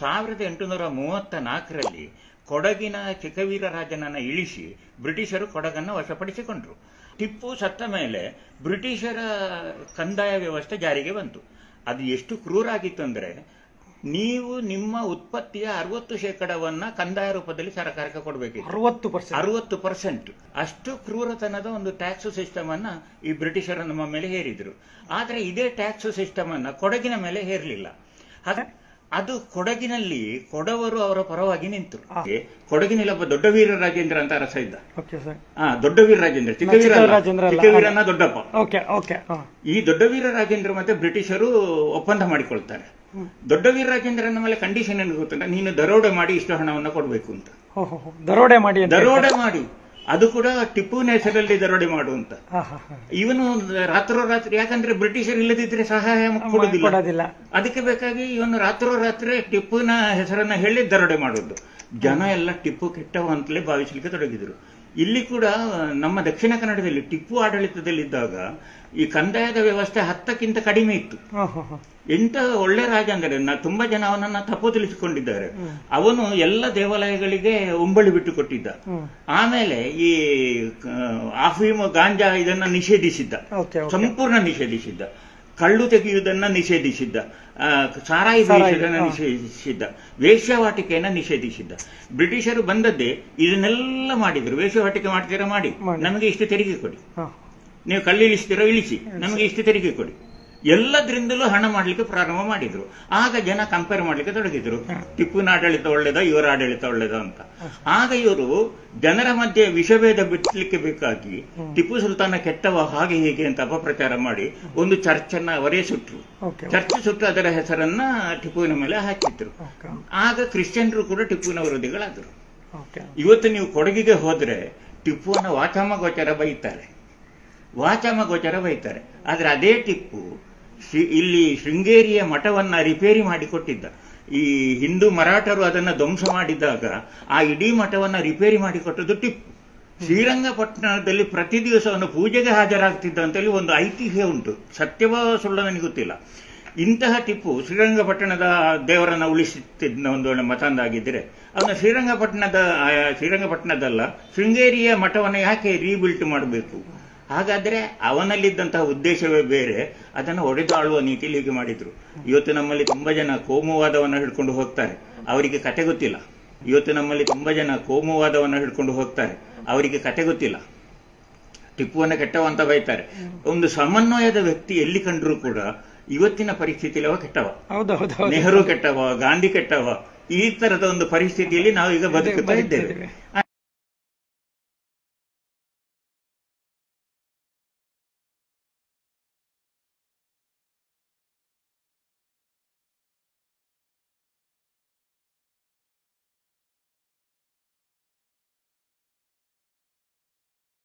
ಸಾವಿರದ ಎಂಟುನೂರ ಮೂವತ್ತ ನಾಲ್ಕರಲ್ಲಿ ಕೊಡಗಿನ ಚಿಕ್ಕವೀರರಾಜನನ್ನ ಇಳಿಸಿ ಬ್ರಿಟಿಷರು ಕೊಡಗನ್ನು ವಶಪಡಿಸಿಕೊಂಡ್ರು. ಟಿಪ್ಪು ಸತ್ತ ಮೇಲೆ ಬ್ರಿಟಿಷರ ಕಂದಾಯ ವ್ಯವಸ್ಥೆ ಜಾರಿಗೆ ಬಂತು. ಅದು ಎಷ್ಟು ಕ್ರೂರ ಆಗಿತ್ತು ಅಂದ್ರೆ ನೀವು ನಿಮ್ಮ ಉತ್ಪತ್ತಿಯ ಅರವತ್ತು ಶೇಕಡವನ್ನ ಕಂದಾಯ ರೂಪದಲ್ಲಿ ಸರ್ಕಾರಕ್ಕೆ ಕೊಡಬೇಕಿತ್ತು. ಅರವತ್ತು ಪರ್ಸೆಂಟ್ ಅರವತ್ತು ಪರ್ಸೆಂಟ್ ಅಷ್ಟು ಕ್ರೂರತನದ ಒಂದು ಟ್ಯಾಕ್ಸ್ ಸಿಸ್ಟಮ್ ಅನ್ನ ಈ ಬ್ರಿಟಿಷರು ನಮ್ಮ ಮೇಲೆ ಹೇರಿದ್ರು. ಆದರೆ ಇದೇ ಟ್ಯಾಕ್ಸ್ ಸಿಸ್ಟಮ್ ಅನ್ನ ಕೊಡಗಿನ ಮೇಲೆ ಹೇರಲಿಲ್ಲ. ಅದು ಕೊಡಗಿನಲ್ಲಿ ಕೊಡವರು ಅವರ ಪರವಾಗಿ ನಿಂತರು. ಕೊಡಗಿನಲ್ಲಿ ಒಬ್ಬ ದೊಡ್ಡ ವೀರ ರಾಜೇಂದ್ರ ಅಂತ ಅರಸ ಇದ್ದ. ದೊಡ್ಡ ವೀರ ರಾಜೇಂದ್ರ. ಚಿಕ್ಕವೀರನ ದೊಡ್ಡಪ್ಪ. ಈ ದೊಡ್ಡ ವೀರ ರಾಜೇಂದ್ರ ಮತ್ತೆ ಬ್ರಿಟಿಷರು ಒಪ್ಪಂದ ಮಾಡಿಕೊಳ್ತಾರೆ. ದೊಡ್ಡ ವೀರ ರಾಜೇಂದ್ರನ ಮೇಲೆ ಕಂಡೀಷನ್ ಏನು ಗೊತ್ತುಂಟ? ನೀನು ದರೋಡೆ ಮಾಡಿ ಇಷ್ಟು ಹಣವನ್ನ ಕೊಡಬೇಕು ಅಂತ. ದರೋಡೆ ಮಾಡಿ ದರೋಡೆ ಮಾಡಿ. ಅದು ಕೂಡ ಟಿಪ್ಪು ಹೆಸರಲ್ಲಿ ದರೋಡೆ ಮಾಡುವಂತ. ಇವನು ರಾತ್ರೋ ರಾತ್ರಿ ರಾತ್ರೋರಾತ್ರಿ ಯಾಕಂದ್ರೆ ಬ್ರಿಟಿಷರು ಇಲ್ಲದಿದ್ರೆ ಸಹಾಯ ಕೊಡುದಿಲ್ಲ ಕೊಡೋದಿಲ್ಲ. ಅದಕ್ಕೆ ಬೇಕಾಗಿ ಇವನು ರಾತ್ರೋರಾತ್ರಿ ಟಿಪ್ಪುನ ಹೆಸರನ್ನ ಹೇಳಿ ದರೋಡೆ ಮಾಡುದು ಜನ ಎಲ್ಲ ಟಿಪ್ಪು ಕೆಟ್ಟವ ಅಂತಲೇ ಭಾವಿಸಲಿಕ್ಕೆ ತೊಡಗಿದ್ರು. ಇಲ್ಲಿ ಕೂಡ ನಮ್ಮ ದಕ್ಷಿಣ ಕನ್ನಡದಲ್ಲಿ ಟಿಪ್ಪು ಆಡಳಿತದಲ್ಲಿದ್ದಾಗ ಈ ಕಂದಾಯದ ವ್ಯವಸ್ಥೆ ಹತ್ತಕ್ಕಿಂತ ಕಡಿಮೆ ಇತ್ತು. ಎಂತ ಒಳ್ಳೆ ರಾಜ ಅಂದರೆ ನಾ ತುಂಬಾ ಜನ ಅವನನ್ನ ತಪ್ಪೋತಲಿಸಿಕೊಂಡಿದ್ದಾರೆ ಅವನು ಎಲ್ಲ ದೇವಾಲಯಗಳಿಗೆ ಉಂಬಳಿ ಬಿಟ್ಟು ಕೊಟ್ಟಿದ್ದ ಆಮೇಲೆ ಈ ಆಫೀಮ್ ಅಫೀಮು ಗಾಂಜಾ ಇದನ್ನ ನಿಷೇಧಿಸಿದ್ದ. ಸಂಪೂರ್ಣ ನಿಷೇಧಿಸಿದ್ದ. ಕಳ್ಳು ತೆಗೆಯುವುದನ್ನ ನಿಷೇಧಿಸಿದ್ದ. ಸಾರಾಯಿ ಹಾ. ನಿಷೇಧಿಸಿದ್ದ. ವೇಶ್ಯಾವಾಟಿಕೆಯನ್ನ ನಿಷೇಧಿಸಿದ್ದ. ಬ್ರಿಟಿಷರು ಬಂದದ್ದೇ ಇದನ್ನೆಲ್ಲ ಮಾಡಿದ್ರು. ವೇಷವಾಟಿಕೆ ಮಾಡ್ತೀರಾ ಮಾಡಿ. ಮಾಡಿ. ನಮಗೆ ಇಷ್ಟು ತೆರಿಗೆ ಕೊಡಿ. ನೀವು ಕಳ್ಳು ಇಳಿಸ್ತೀರೋ ಇಳಿಸಿ. ನಮಗೆ ಇಷ್ಟು ತೆರಿಗೆ ಕೊಡಿ. ಎಲ್ಲದ್ರಿಂದಲೂ ಹಣ ಮಾಡ್ಲಿಕ್ಕೆ ಪ್ರಾರಂಭ ಮಾಡಿದ್ರು. ಆಗ ಜನ ಕಂಪೇರ್ ಮಾಡ್ಲಿಕ್ಕೆ ತೊಡಗಿದ್ರು. ಟಿಪ್ಪುನ ಆಡಳಿತ ಒಳ್ಳೇದ ಇವರ ಆಡಳಿತ ಒಳ್ಳೇದ ಅಂತ. ಆಗ ಇವರು ಜನರ ಮಧ್ಯೆ ವಿಷಭೇದ ಬಿಟ್ಟಲಿಕ್ಕೆ ಬೇಕಾಗಿ ಟಿಪ್ಪು ಸುಲ್ತಾನ ಕೆಟ್ಟವ ಹಾಗೆ ಹೀಗೆ ಅಂತ ಅಪಪ್ರಚಾರ ಮಾಡಿ ಒಂದು ಚರ್ಚನ್ನ ಅವರೇ ಸುಟ್ರು. ಚರ್ಚ್ ಸುಟ್ಟು ಅದರ ಹೆಸರನ್ನ ಟಿಪ್ಪುವಿನ ಮೇಲೆ ಹಾಕಿದ್ರು. ಆಗ ಕ್ರಿಶ್ಚಿಯನ್ರು ಕೂಡ ಟಿಪ್ಪುವಿನ ವಿರೋಧಿಗಳಾದರು. ಇವತ್ತು ನೀವು ಕೊಡಗಿಗೆ ಹೋದ್ರೆ ಟಿಪ್ಪುವನ್ನ ವಾಚಾಮ ಗೋಚರ ಬೈತಾರೆ. ವಾಚಾಮ ಗೋಚರ ಬೈತಾರೆ. ಆದ್ರೆ ಅದೇ ಟಿಪ್ಪು ಇಲ್ಲಿ ಶೃಂಗೇರಿಯ ಮಠವನ್ನ ರಿಪೇರಿ ಮಾಡಿಕೊಟ್ಟಿದ್ದ. ಈ ಹಿಂದೂ ಮರಾಠರು ಅದನ್ನ ಧ್ವಂಸ ಮಾಡಿದಾಗ ಆ ಇಡೀ ಮಠವನ್ನ ರಿಪೇರಿ ಮಾಡಿಕೊಟ್ಟದ್ದು ಟಿಪ್ಪು. ಶ್ರೀರಂಗಪಟ್ಟಣದಲ್ಲಿ ಪ್ರತಿ ದಿವಸ ಪೂಜೆಗೆ ಹಾಜರಾಗ್ತಿದ್ದ ಅಂತೇಳಿ ಒಂದು ಐತಿಹ್ಯ ಉಂಟು. ಸತ್ಯವ ಸುಳ್ಳ ನನಗೆ ಗೊತ್ತಿಲ್ಲ. ಇಂತಹ ಟಿಪ್ಪು ಶ್ರೀರಂಗಪಟ್ಟಣದ ದೇವರನ್ನ ಉಳಿಸುತ್ತಿದ್ದ ಒಂದು ಮತಾಂಧ ಅವನು ಶ್ರೀರಂಗಪಟ್ಟಣದ ಶ್ರೀರಂಗಪಟ್ಟಣದಲ್ಲ, ಶೃಂಗೇರಿಯ ಮಠವನ್ನು ಯಾಕೆ ರೀಬಿಲ್ಟ್ ಮಾಡಬೇಕು? ಹಾಗಾದ್ರೆ ಅವನಲ್ಲಿದ್ದಂತಹ ಉದ್ದೇಶವೇ ಬೇರೆ. ಅದನ್ನು ಒಡೆದಾಳುವ ನೀತಿಯಲ್ಲಿ ಹೀಗೆ ಮಾಡಿದ್ರು. ಇವತ್ತು ನಮ್ಮಲ್ಲಿ ತುಂಬಾ ಜನ ಕೋಮುವಾದವನ್ನು ಹಿಡ್ಕೊಂಡು ಹೋಗ್ತಾರೆ. ಅವರಿಗೆ ಕತೆ ಗೊತ್ತಿಲ್ಲ. ಇವತ್ತು ನಮ್ಮಲ್ಲಿ ತುಂಬಾ ಜನ ಕೋಮುವಾದವನ್ನು ಹಿಡ್ಕೊಂಡು ಹೋಗ್ತಾರೆ. ಅವರಿಗೆ ಕತೆ ಗೊತ್ತಿಲ್ಲ. ಟಿಪ್ಪುವನ್ನ ಕೆಟ್ಟವ ಅಂತ ಬೈತಾರೆ. ಒಂದು ಸಮನ್ವಯದ ವ್ಯಕ್ತಿ ಎಲ್ಲಿ ಕಂಡ್ರೂ ಕೂಡ ಇವತ್ತಿನ ಪರಿಸ್ಥಿತಿಯಲ್ಲಿ ಅವ ಕೆಟ್ಟವ. ನೆಹರು ಕೆಟ್ಟವ ಗಾಂಧಿ ಕೆಟ್ಟವ ಈ ತರದ ಒಂದು ಪರಿಸ್ಥಿತಿಯಲ್ಲಿ ನಾವು ಈಗ ಬದುಕುತ್ತಾ ಇದ್ದೇವೆ.